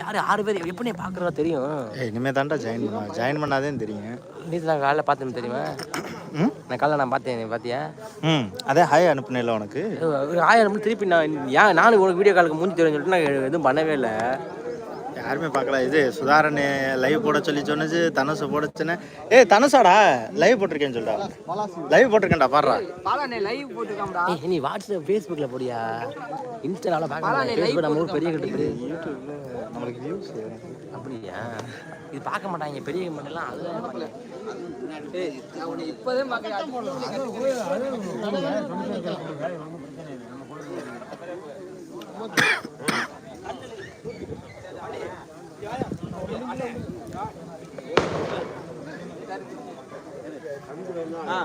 யார் ஆறு பேர் எப்படி பார்க்குறதா தெரியும்? இனிமே தான்டா ஜாயின் பண்ணா. ஜாயின் பண்ணாதே தெரியும். நேற்று நான் காலைல பார்த்தேன் தெரியுமா? நான் காலைல நான் பார்த்தேன் நீ பார்த்தியா? ம் அதே ஹாய் அனுப்புனேல உனக்கு. ஆயிரம் மணி திருப்பி நான் ஏன் நானும் உனக்கு வீடியோ காலுக்கு மூஞ்சி தெரியும் சொல்லிட்டு நான் எதுவும் பண்ணவே இல்லை. யாருமே பார்க்கல. இது சுதாரணி லைவ் போட சொல்லி சொன்னுச்சு தனுசு போட சொன்னேன் ஏய் தனுஷாடா லைவ் போட்டிருக்கேன்னு சொல்டா லைவ் போட்டிருக்கேன்டா பாடுறா. லைவ் போட்டுக்காமடா ஏய் நீ வாட்ஸ்அப் ஃபேஸ்புக்கில் போடியா? இன்ஸ்டாவில் பார்க்க ஃபேஸ்புக் நம்ம ஊர் பெரிய கட்டு நம்மளுக்கு வியூஸ் அப்படியா? இது பார்க்க மாட்டாங்க பெரிய கம்பெனிலாம் அதில் ஆ.